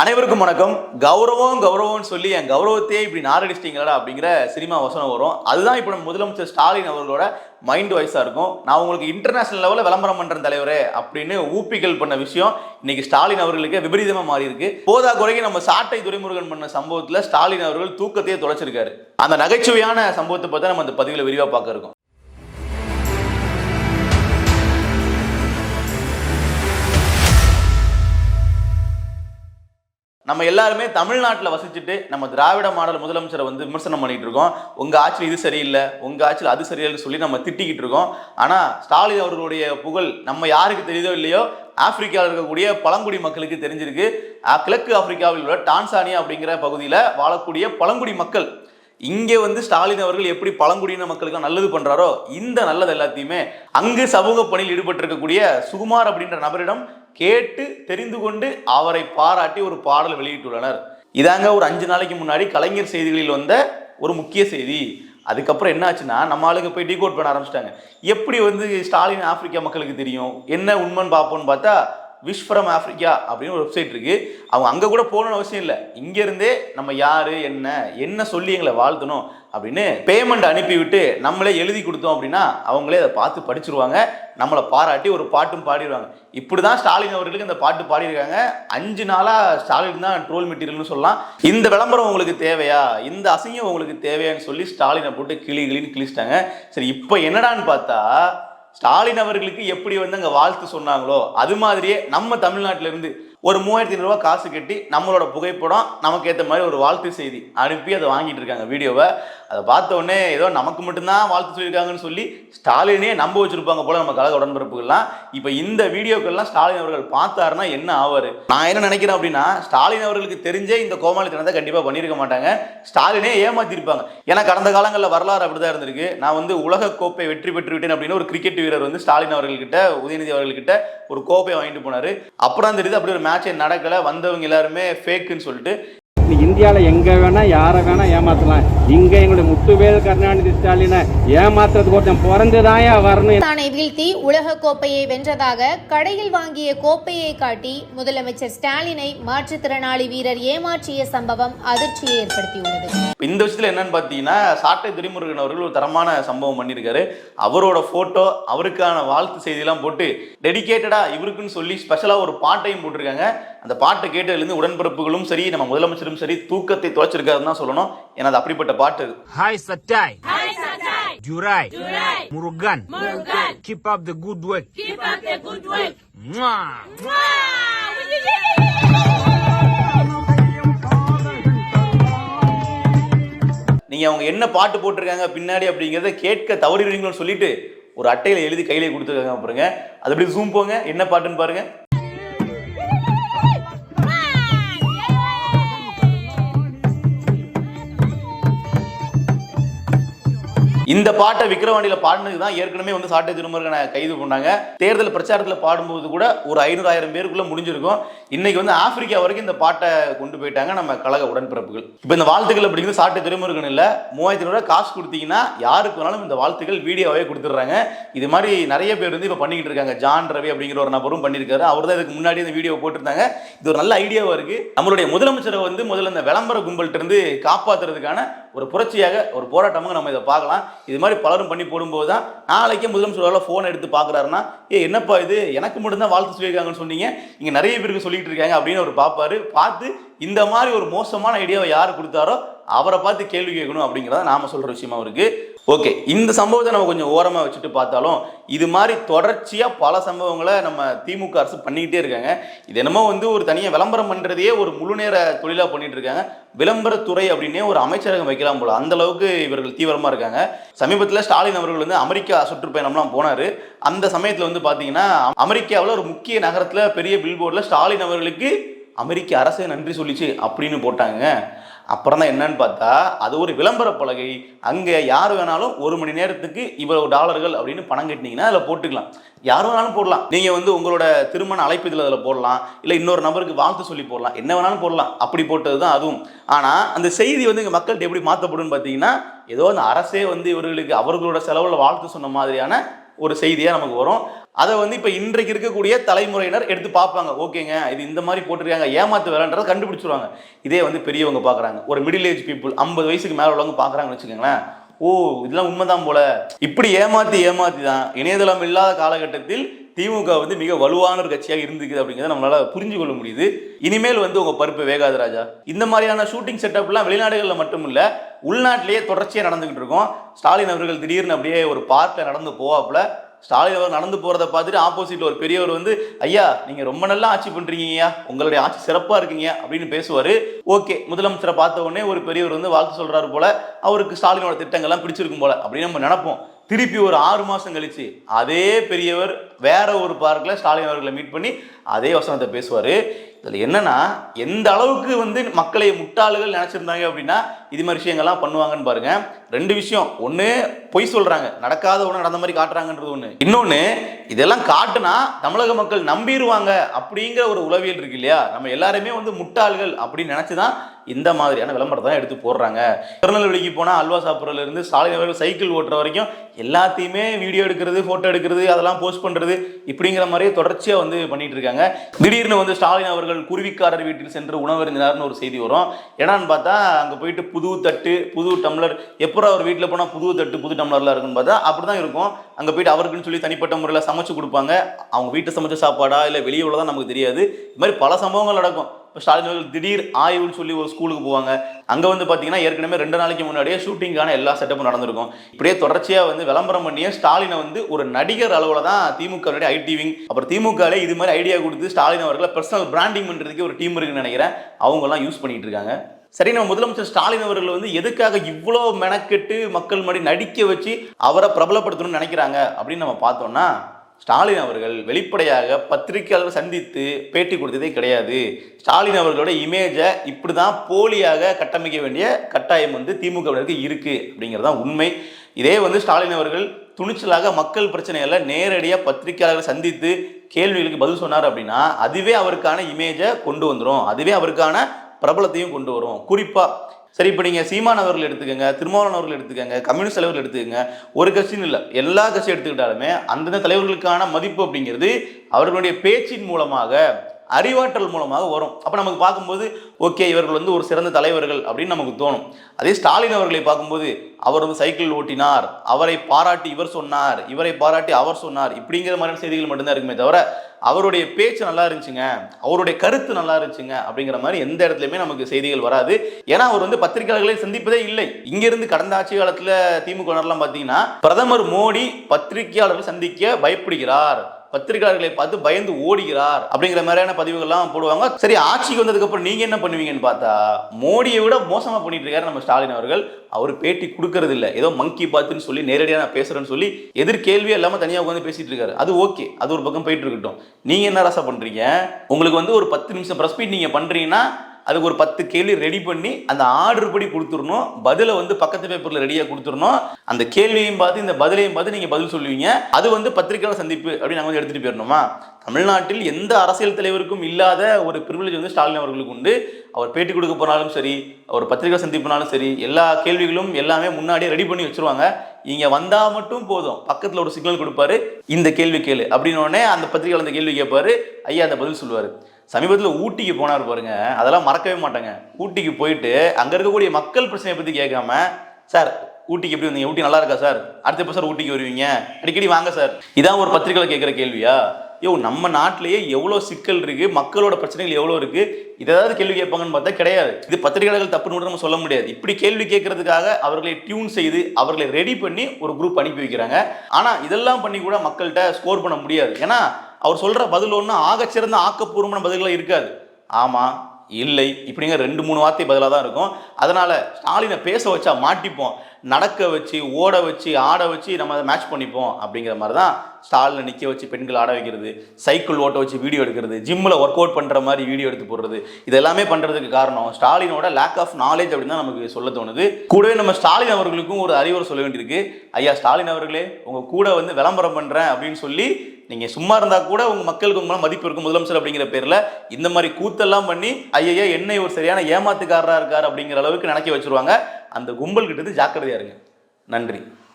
அனைவருக்கும் வணக்கம். கௌரவம் கௌரவம்னு சொல்லி என் கௌரவத்தையே இப்படி நாரடிச்சிட்டிங்களா அப்படிங்கிற சினிமா வசனம் வரும். அதுதான் இப்போ நம்ம முதலமைச்சர் ஸ்டாலின் அவர்களோட மைண்ட் வாய்ஸாக இருக்கும். நான் உங்களுக்கு இன்டர்நேஷனல் லெவலில் விளம்பரம் பண்ணுறேன் தலைவரே அப்படின்னு ஊப்பிகள் பண்ண விஷயம் இன்னைக்கு ஸ்டாலின் அவர்களுக்கு விபரீதமாக மாறி இருக்கு போதா குறைக்கு நம்ம சாட்டை துரைமுருகன் பண்ண சம்பவத்தில் ஸ்டாலின் அவர்கள் தூக்கத்தையே தொலைச்சிருக்காரு. அந்த நகைச்சுவையான சம்பவத்தை பார்த்தா நம்ம அந்த பதிவில் விரிவாக பார்க்க இருக்கோம். நம்ம எல்லாருமே தமிழ்நாட்டில் வசிச்சுட்டு நம்ம திராவிட மாடல் முதலமைச்சரை வந்து விமர்சனம் பண்ணிட்டு இருக்கோம். உங்க ஆட்சியில் இது சரியில்லை உங்க ஆட்சியில் அது சரியில்லைன்னு சொல்லி நம்ம திட்டிக்கிட்டு இருக்கோம். ஆனா ஸ்டாலின் அவர்களுடைய புகழ் நம்ம யாருக்கு தெரியுதோ இல்லையோ ஆப்பிரிக்காவில் இருக்கக்கூடிய பழங்குடி மக்களுக்கு தெரிஞ்சிருக்கு. கிழக்கு ஆப்பிரிக்காவில் உள்ள டான்சானியா அப்படிங்கிற பகுதியில் வாழக்கூடிய பழங்குடி மக்கள் இங்கே வந்து ஸ்டாலின் அவர்கள் எப்படி பழங்குடியின மக்களுக்கு நல்லது பண்றாரோ இந்த நல்லது எல்லாத்தையுமே அங்கு சமூக பணியில் ஈடுபட்டிருக்கக்கூடிய சுகுமார் அப்படின்ற நபரிடம் கேட்டு தெரிந்து கொண்டு அவரை பாராட்டி ஒரு பாடல் வெளியிட்டுள்ளனர். இதாங்க ஒரு அஞ்சு நாளைக்கு முன்னாடி கலைஞர் செய்திகளில் வந்த ஒரு முக்கிய செய்தி. அதுக்கப்புறம் என்ன ஆச்சுன்னா நம்ம ஆளுங்க போய் டீகோட் பண்ண ஆரம்பிச்சிட்டாங்க. எப்படி வந்து ஸ்டாலின் ஆப்பிரிக்கா மக்களுக்கு தெரியும்? என்ன உண்மைன்னு பார்ப்போம்னு பார்த்தா விஷ் ஃப்ரம் ஆஃப்ரிக்கா அப்படின்னு ஒரு வெப்சைட் இருக்குது அவங்க அங்கே கூட போகணும்னு அவசியம் இல்லை. இங்கேருந்தே நம்ம யார் என்ன என்ன சொல்லி எங்களை வாழ்த்தணும் அப்படின்னு பேமெண்ட் அனுப்பிவிட்டு நம்மளே எழுதி கொடுத்தோம் அப்படின்னா அவங்களே அதை பார்த்து படிச்சிருவாங்க. நம்மளை பாராட்டி ஒரு பாட்டும் பாடிடுவாங்க. இப்படி தான் ஸ்டாலின் அவர்களுக்கு இந்த பாட்டு பாடியிருக்காங்க. அஞ்சு நாளாக ஸ்டாலின் தான் ட்ரோல் மெட்டீரியல்னு சொல்லலாம். இந்த விளம்பரம் உங்களுக்கு தேவையா? இந்த அசிங்கம் உங்களுக்கு தேவையான்னு சொல்லி ஸ்டாலினை போட்டு கிளி கிளின்னு கிழிச்சிட்டாங்க. சரி இப்போ என்னடான்னு பார்த்தா ஸ்டாலின் அவர்களுக்கு எப்படி வந்து அங்கே வாழ்த்து சொன்னாங்களோ அது மாதிரியே நம்ம தமிழ்நாட்டிலேருந்து ஒரு மூவாயிரத்தி ஐநூறுரூவா காசு கட்டி நம்மளோட புகைப்படம் நமக்கு ஏற்ற மாதிரி ஒரு வாழ்த்து செய்தி அனுப்பி அதை வாங்கிட்டு இருக்காங்க வீடியோவை. அதை பார்த்த உடனே ஏதோ நமக்கு மட்டும்தான் வாழ்த்து சொல்லியிருக்காங்கன்னு சொல்லி ஸ்டாலினே நம்ப வச்சிருப்பாங்க போல நம்ம கழக உடன்பிறப்புகள்லாம். இப்போ இந்த வீடியோக்கள்லாம் ஸ்டாலின் அவர்கள் பார்த்தாருன்னா என்ன ஆவார்? நான் என்ன நினைக்கிறேன் அப்படின்னா ஸ்டாலின் அவர்களுக்கு தெரிஞ்சே இந்த கோமாளித்தனத்தை கண்டிப்பாக பண்ணியிருக்க மாட்டாங்க. ஸ்டாலினே ஏமாத்திருப்பாங்க. ஏன்னா கடந்த காலங்களில் வரலாறு அப்படிதான் இருந்திருக்கு. நான் வந்து உலக கோப்பை வெற்றி பெற்று விட்டேன் அப்படின்னு ஒரு கிரிக்கெட் வீரர் வந்து ஸ்டாலின் அவர்கள்கிட்ட உதயநிதி அவர்கள்கிட்ட ஒரு கோப்பை வாங்கிட்டு போனார். அப்புறம் தெரியுது அப்படி ஒரு மேட்ச்சே நடக்கல வந்தவங்க எல்லாருமே ஃபேக்குன்னு சொல்லிட்டு இந்தியாவில் எங்கே வேணா யாரை வேணா ஏமாத்தலாம். இங்கே எங்களுடைய முத்துவேல் கருணாநிதி ஸ்டாலினை ஏமாத்துறதுக்கு ஒருத்தன் பிறந்துதாயா வரணும். தானை வீழ்த்தி உலக கோப்பையை வென்றதாக கடையில் வாங்கிய கோப்பையை காட்டி முதலமைச்சர் ஸ்டாலினை மாற்றுத்திறனாளி வீரர் ஏமாற்றிய சம்பவம் அதிர்ச்சியை ஏற்படுத்தியுள்ளது. இந்த விஷயத்துல என்னன்னு பார்த்தீங்கன்னா சாட்டை துரைமுருகன் அவர்கள் ஒரு தரமான சம்பவம் பண்ணியிருக்காரு. அவரோட போட்டோ அவருக்கான வாழ்த்து செய்தியெல்லாம் போட்டு டெடிகேட்டடா இவருக்குன்னு சொல்லி ஸ்பெஷலாக ஒரு பாட்டையும் போட்டிருக்காங்க. அந்த பாட்டை கேட்டதுலேருந்து உடன்பிறப்புகளும் சரி நம்ம முதலமைச்சரும் சரி தூக்கத்தை துவச்சிருக்காருன்னு தான் சொல்லணும் ஏன்னா அது அப்படிப்பட்ட பாட்டு. Jurai. Murugan. Murugan. Keep up the good work. Keep up the good work. Mwah. நீங்க அவங்க என்ன பாட்டு போட்டிருக்காங்க பின்னாடி அப்படிங்கிறத கேட்க தவறிடுவீங்களோன்னு சொல்லிட்டு ஒரு அட்டையில எழுதி கையில கொடுத்துருக்காங்க பாருங்க அது அப்படி ஜூம் போங்க என்ன பாட்டுன்னு பாருங்க இந்த பாட்டை விக்ரவாணியில் பாடினது தான் ஏற்கனவே வந்து சாட்டை திருமருகனை கைது பண்ணாங்க. தேர்தல் பிரச்சாரத்தில் பாடும்போது கூட ஒரு ஐநூறு ஆயிரம் பேருக்குள்ள முடிஞ்சிருக்கும். இன்னைக்கு வந்து ஆப்பிரிக்கா வரைக்கும் இந்த பாட்டை கொண்டு போயிட்டாங்க நம்ம கழக உடன்பிறப்புகள். இப்போ இந்த வாழ்த்துக்கள் அப்படிங்கிறது சாட்டை திருமருகன் இல்லை. மூவாயிரத்தி ரூபாய் காசு கொடுத்தீங்கன்னா யாருக்கு வேணாலும் இந்த வாழ்த்துக்கள் வீடியோவே கொடுத்துட்றாங்க. இது மாதிரி நிறைய பேர் வந்து இப்போ பண்ணிக்கிட்டு இருக்காங்க. ஜான் ரவி அப்படிங்கிற ஒரு நபரும் பண்ணியிருக்காரு. அவர் தான் இதுக்கு முன்னாடி இந்த வீடியோ போட்டிருந்தாங்க. இது ஒரு நல்ல ஐடியாவாக இருக்குது நம்மளுடைய முதலமைச்சரை வந்து முதல்ல இந்த விளம்பர கும்பல்கிட்ட இருந்து காப்பாத்துறதுக்கான ஒரு புரட்சியாக ஒரு போராட்டமாக நம்ம இதை பார்க்கலாம். இது மாதிரி பலரும் பண்ணி போடும்போது தான் நாளைக்கே முதலமைச்சர் ஃபோன் எடுத்து பார்க்குறாருன்னா ஏ என்னப்பா இது? எனக்கு மட்டும்தான் வாழ்த்து சொல்லியிருக்காங்கன்னு சொன்னீங்க. இங்கே நிறைய பேருக்கு சொல்லிட்டு இருக்காங்க அப்படின்னு அவர் பார்ப்பாரு. பார்த்து இந்த மாதிரி ஒரு மோசமான ஐடியாவை யார் கொடுத்தாரோ அவரை பார்த்து கேள்வி கேட்கணும் அப்படிங்கிறத நாம சொல்கிற விஷயமா இருக்குது ஓகே இந்த சம்பவத்தை நம்ம கொஞ்சம் ஓரமாக வச்சுட்டு பார்த்தாலும் இது மாதிரி தொடர்ச்சியாக பல சம்பவங்களை நம்ம திமுக அரசு பண்ணிக்கிட்டே இருக்காங்க. இது என்னமோ வந்து ஒரு தனியாக விளம்பரம் பண்ணுறதையே ஒரு முழு நேர தொழிலாக பண்ணிட்டு இருக்காங்க. விளம்பரத்துறை அப்படின்னே ஒரு அமைச்சரகம் வைக்கலாம் போல. அந்த அளவுக்கு இவர்கள் தீவிரமாக இருக்காங்க. சமீபத்தில் ஸ்டாலின் அவர்கள் வந்து அமெரிக்கா சுற்றுப்பயணம்லாம் போனாரு. அந்த சமயத்தில் வந்து பார்த்தீங்கன்னா அமெரிக்காவில் ஒரு முக்கிய நகரத்தில் பெரிய பில்போர்டில் ஸ்டாலின் அவர்களுக்கு அமெரிக்க அரசே நன்றி சொல்லிச்சு அப்படின்னு போட்டாங்க. அப்புறம் தான் என்னன்னு பார்த்தா அது ஒரு விளம்பர பலகை. அங்கே யார் வேணாலும் ஒரு மணி நேரத்துக்கு இவ்வளவு டாலர்கள் அப்படின்னு பணம் கட்டினீங்கன்னா அதில் போட்டுக்கலாம். யார் வேணாலும் போடலாம். நீங்கள் வந்து உங்களோட திருமண அழைப்பிதழ் அதில் போடலாம் இல்லை இன்னொரு நபருக்கு வாழ்த்து சொல்லி போடலாம். என்ன வேணாலும் போடலாம். அப்படி போட்டது தான் அதுவும். ஆனால் அந்த செய்தி வந்து இங்கே மக்கள்கிட்ட எப்படி மாற்றப்படும்னு பார்த்தீங்கன்னா ஏதோ அந்த அரசே வந்து இவர்களுக்கு அவர்களோட செலவில் வாழ்த்து சொன்ன மாதிரியான ஒரு செய்தியாக நமக்கு வரும். அதை வந்து இப்போ இன்றைக்கு இருக்கக்கூடிய தலைமுறையினர் எடுத்து பார்ப்பாங்க. ஓகேங்க இது இந்த மாதிரி போட்டிருக்காங்க ஏமாத்து வேலைன்றதை கண்டுபிடிச்சிருவாங்க. இதே வந்து பெரியவங்க பார்க்குறாங்க. ஒரு மிடில் ஏஜ் பீப்புள் ஐம்பது வயசுக்கு மேலே உள்ளவங்க பார்க்குறாங்கன்னு வச்சுக்கோங்களேன். ஓ இதெல்லாம் உண்மைதான் போல. இப்படி ஏமாத்தி ஏமாத்தி தான் இணையதளம் இல்லாத காலகட்டத்தில் திமுக வந்து மிக வலுவான ஒரு கட்சியாக இருந்துக்குது அப்படிங்கிறத நம்மளால புரிஞ்சு கொள்ள முடியுது. இனிமேல் வந்து உங்க பருப்பு வேகாது ராஜா. இந்த மாதிரியான ஷூட்டிங் செட்டப்லாம் வெளிநாடுகளில் மட்டும் இல்ல உள்நாட்டிலேயே தொடர்ச்சியாக நடந்துகிட்டு இருக்கோம். ஸ்டாலின் அவர்கள் திடீர்னு அப்படியே ஒரு பார்க்கில் நடந்து போவாப்புல. ஸ்டாலின் அவர் நடந்து போகிறத பார்த்துட்டு ஆப்போசிட்ல ஒரு பெரியவர் வந்து ஐயா நீங்க ரொம்ப நல்லா ஆட்சி பண்றீங்கய்யா. உங்களுடைய ஆட்சி சிறப்பா இருக்கீங்க அப்படின்னு பேசுவாரு. ஓகே முதலமைச்சரை பார்த்த உடனே ஒரு பெரியவர் வந்து வாழ்த்து சொல்றாரு போல அவருக்கு ஸ்டாலினோட திட்டங்கள்லாம் பிடிச்சிருக்கும் போல அப்படின்னு நம்ம நினைப்போம். திருப்பி ஒரு ஆறு மாசம் கழிச்சு அதே பெரியவர் வேற ஒரு பார்க்கில் ஸ்டாலின் அவர்களை மீட் பண்ணி அதே வசனத்தை பேசுவார். இதில் என்னன்னா எந்த அளவுக்கு வந்து மக்களை முட்டாள்கள் நினைச்சிருந்தாங்க அப்படின்னா இது மாதிரி விஷயங்கள்லாம் பண்ணுவாங்கன்னு பாருங்க. ரெண்டு விஷயம். ஒன்று பொய் சொல்றாங்க. நடக்காத ஒன்று நடந்த மாதிரி காட்டுறாங்கன்றது ஒன்று இன்னொன்று இதெல்லாம் காட்டுனா தமிழக மக்கள் நம்பிடுவாங்க அப்படிங்கிற ஒரு உளவியல் இருக்கு இல்லையா? நம்ம எல்லாருமே வந்து முட்டாள்கள் அப்படின்னு நினைச்சுதான் இந்த மாதிரியான விளம்பரத்தை தான் எடுத்து போடுறாங்க. திருநெல்வேலிக்கு போனால் அல்வா சாப்பிட்றதுல இருந்து ஸ்டாலின் அவர்கள் சைக்கிள் ஓட்டுற வரைக்கும் எல்லாத்தையுமே வீடியோ எடுக்கிறது ஃபோட்டோ எடுக்கிறது அதெல்லாம் போஸ்ட் பண்ணுறது இப்படிங்கிற மாதிரியே தொடர்ச்சியாக வந்து பண்ணிட்டு இருக்காங்க. திடீர்னு வந்து ஸ்டாலின் அவர்கள் குருவிக்காரர் வீட்டில் சென்று உணவருந்தினார்னு ஒரு செய்தி வரும். ஏன்னான்னு பார்த்தா அங்கே போயிட்டு புது புது தட்டு புது டம்ளர். எப்போ அவர் வீட்டில் போனால் புது தட்டு புது டம்ளர்லாம் இருக்குன்னு பார்த்தா அப்படி தான் இருக்கும். அங்கே போயிட்டு அவருக்குன்னு சொல்லி தனிப்பட்ட முறையில் சமைச்சு கொடுப்பாங்க. அவங்க வீட்டை சமைச்ச சாப்பாடா இல்லை வெளியே உள்ளதான் நமக்கு தெரியாது. இது மாதிரி பல சம்பவங்கள் நடக்கும். இப்போ ஸ்டாலின் அவர்கள் திடீர் ஆய்வுன்னு சொல்லி ஒரு ஸ்கூலுக்கு போவாங்க. அங்கே வந்து பார்த்தீங்கன்னா ஏற்கனவே ரெண்டு நாளைக்கு முன்னாடியே ஷூட்டிங்கான எல்லா செட்டப்பும் நடந்திருக்கும். இப்படியே தொடர்ச்சியாக வந்து விளம்பரம் பண்ணியே ஸ்டாலினை வந்து ஒரு நடிகர் அளவில் தான் திமுக ஐடி விங் அப்புறம் திமுகலே இது மாதிரி ஐடியா கொடுத்து ஸ்டாலின் அவர்களை பர்சனல் பிராண்டிங் பண்ணுறதுக்கு ஒரு டீம் இருக்குன்னு நினைக்கிறேன். அவங்கெல்லாம் யூஸ் பண்ணிகிட்டு இருக்காங்க. சரி நம்ம முதலமைச்சர் ஸ்டாலின் அவர்கள் வந்து எதுக்காக இவ்வளோ மெனக்கெட்டு மக்கள் முன்னாடி நடிக்க வச்சு அவரை பிரபலப்படுத்தணும்னு நினைக்கிறாங்க அப்படின்னு நம்ம பார்த்தோம்னா ஸ்டாலின் அவர்கள் வெளிப்படையாக பத்திரிகையாளர் சந்தித்து பேட்டி கொடுத்ததே கிடையாது. ஸ்டாலின் அவர்களோட இமேஜை இப்படி தான் போலியாக கட்டமைக்க வேண்டிய கட்டாயம் வந்து திமுகவினருக்கு இருக்குது அப்படிங்கிறது தான் உண்மை. இதே வந்து ஸ்டாலின் அவர்கள் துணிச்சலாக மக்கள் பிரச்சனைகளை நேரடியாக பத்திரிகையாளர்கள் சந்தித்து கேள்விகளுக்கு பதில் சொன்னார் அப்படின்னா அதுவே அவருக்கான இமேஜை கொண்டு வந்துடும் அதுவே அவருக்கான பிரபலத்தையும் கொண்டு வரும். குறிப்பாக சரி இப்போ நீங்கள் சீமான் அவர்கள் எடுத்துக்கோங்க திருமாவளவன் அவர்கள் எடுத்துக்கோங்க கம்யூனிஸ்ட் தலைவர்கள் எடுத்துக்கோங்க ஒரு கட்சின்னு இல்லை எல்லா கட்சியும் எடுத்துக்கிட்டாலுமே அந்தந்த தலைவர்களுக்கான மதிப்பு அப்படிங்கிறது அவர்களுடைய பேச்சின் மூலமாக அறிவாற்றல் மூலமாக வரும். அப்போ நமக்கு பார்க்கும்போது ஓகே இவர்கள் வந்து ஒரு சிறந்த தலைவர்கள் அப்படின்னு நமக்கு தோணும். அதே ஸ்டாலின் அவர்களை பார்க்கும்போது அவர் வந்து சைக்கிள் ஓட்டினார் அவரை பாராட்டி இவர் சொன்னார் இவரை பாராட்டி அவர் சொன்னார் இப்படிங்கிற மாதிரியான செய்திகள் மட்டும்தான் இருக்குமே தவிர அவருடைய பேச்சு நல்லா இருந்துச்சுங்க அவருடைய கருத்து நல்லா இருந்துச்சுங்க அப்படிங்கிற மாதிரி எந்த இடத்துலையுமே நமக்கு செய்திகள் வராது. ஏன்னா அவர் வந்து பத்திரிகையாளர்களை சந்திப்பதே இல்லை. இங்கிருந்து கடந்த ஆட்சி காலத்தில் திமுக பார்த்தீங்கன்னா பிரதமர் மோடி பத்திரிகையாளர்கள் சந்திக்க பயப்படுகிறார். பத்திரிகையாளர்களை பார்த்து பயந்து ஓடுகிறார் அப்படிங்கிற மாதிரியான பதிவுகள்லாம் போடுவாங்க. சரி ஆட்சிக்கு வந்ததுக்கு அப்புறம் நீங்க என்ன பண்ணுவீங்கன்னு பார்த்தா மோடியை விட மோசமா பண்ணிட்டு இருக்காரு நம்ம ஸ்டாலின் அவர்கள். அவர் பேட்டி கொடுக்கறது இல்லை ஏதோ மங்கி பார்த்துன்னு சொல்லி நேரடியாக நான் பேசுறேன்னு சொல்லி எதிர் கேள்வியே இல்லாம தனியாக உட்காந்து பேசிட்டு இருக்காரு. அது ஓகே அது ஒரு பக்கம் போயிட்டு இருக்கட்டும். நீங்க என்ன ரசம் பண்றீங்க? உங்களுக்கு வந்து ஒரு பத்து நிமிஷம் ப்ரெஸ் மீட் நீங்க பண்றீங்கன்னா அதுக்கு ஒரு பத்து கேள்வி ரெடி பண்ணி அந்த ஆர்டர் படி கொடுத்துடணும். பதிலை வந்து பக்கத்து பேப்பரில் ரெடியாக கொடுத்துடணும். அந்த கேள்வியையும் பார்த்து இந்த பதிலையும் பார்த்து நீங்கள் பதில் சொல்லுவீங்க. அது வந்து பத்திரிகையாளர் சந்திப்பு அப்படின்னு நாங்கள் வந்து எடுத்துகிட்டு போயிடணுமா? தமிழ்நாட்டில் எந்த அரசியல் தலைவருக்கும் இல்லாத ஒரு பிரிவிலேஜ் வந்து ஸ்டாலின் அவர்களுக்கு உண்டு. அவர் பேட்டி கொடுக்க போனாலும் சரி அவர் பத்திரிகை சந்திப்புனாலும் சரி எல்லா கேள்விகளும் எல்லாமே முன்னாடியே ரெடி பண்ணி வச்சிருவாங்க. இங்கே வந்தால் மட்டும் போதும். பக்கத்தில் ஒரு சிக்னல் கொடுப்பாரு இந்த கேள்வி கேளு. அப்படின்னோடனே அந்த பத்திரிகையாளர் அந்த கேள்வி கேட்பாரு. ஐயா அந்த பதில் சொல்லுவார். சமீபத்தில் ஊட்டிக்கு போனார் பாருங்க. அதெல்லாம் மறக்கவே மாட்டாங்க. ஊட்டிக்கு போயிட்டு அங்கே இருக்கக்கூடிய மக்கள் பிரச்சனையை பற்றி கேட்காம சார் ஊட்டிக்கு எப்படி வந்தீங்க? ஊட்டி நல்லா இருக்கா சார்? அடுத்த எப்போ சார் ஊட்டிக்கு வருவீங்க? அடிக்கடி வாங்க சார். இதான் ஒரு பத்திரிகையில் கேட்குற கேள்வியா? யோ நம்ம நாட்டிலேயே எவ்வளோ சிக்கல் இருக்கு மக்களோட பிரச்சனைகள் எவ்வளோ இருக்கு இதை ஏதாவது கேள்வி கேட்பாங்கன்னு பார்த்தா கிடையாது. இது பத்திரிகையாளர்கள் தப்புன்னு நம்ம சொல்ல முடியாது. இப்படி கேள்வி கேட்கறதுக்காக அவர்களை டியூன் செய்து அவர்களை ரெடி பண்ணி ஒரு குரூப் அனுப்பி வைக்கிறாங்க. ஆனால் இதெல்லாம் பண்ணி கூட மக்கள்கிட்ட ஸ்கோர் பண்ண முடியாது. ஏன்னா அவர் சொல்கிற பதில் ஒன்று ஆகச்சிறந்த ஆக்கப்பூர்வமான பதில்களாக இருக்காது. ஆமாம் இல்லை. இப்படிங்கிற ரெண்டு மூணு வார்த்தை பதிலாக தான் இருக்கும். அதனால் ஸ்டாலினை பேச வச்சா மாட்டிப்போம். நடக்க வச்சு ஓட வச்சு ஆட வச்சு நம்ம அதை மேட்ச் பண்ணிப்போம் அப்படிங்கிற மாதிரி தான் ஸ்டாலில் நிற்க வச்சு பெண்கள் ஆட வைக்கிறது சைக்கிள் ஓட்ட வச்சு வீடியோ எடுக்கிறது ஜிம்மில் ஒர்க் அவுட் பண்ணுற மாதிரி வீடியோ எடுத்து போடுறது இது எல்லாமே பண்ணுறதுக்கு காரணம் ஸ்டாலினோட லேக் ஆஃப் நாலேஜ் அப்படின்னு தான் நமக்கு சொல்ல தோணுது. கூடவே நம்ம ஸ்டாலின் அவர்களுக்கும் ஒரு அறிவுரை சொல்ல வேண்டியிருக்கு. ஐயா ஸ்டாலின் அவர்களே உங்கள் கூட வந்து விளம்பரம் பண்ணுறேன் அப்படின்னு சொல்லி நீங்கள் சும்மா இருந்தால் கூட உங்கள் மக்களுக்கு உங்களால் மதிப்பு இருக்கும் முதலமைச்சர் அப்படிங்கிற பேரில் இந்த மாதிரி கூத்தெல்லாம் பண்ணி ஐயா என்னை ஒரு சரியான ஏமாத்துக்காரராக இருக்கார் அப்படிங்கிற அளவுக்கு நினைக்க வச்சிருவாங்க. அந்த கும்பல் கிட்ட ஜாக்கிரதையா இருங்க. நன்றி.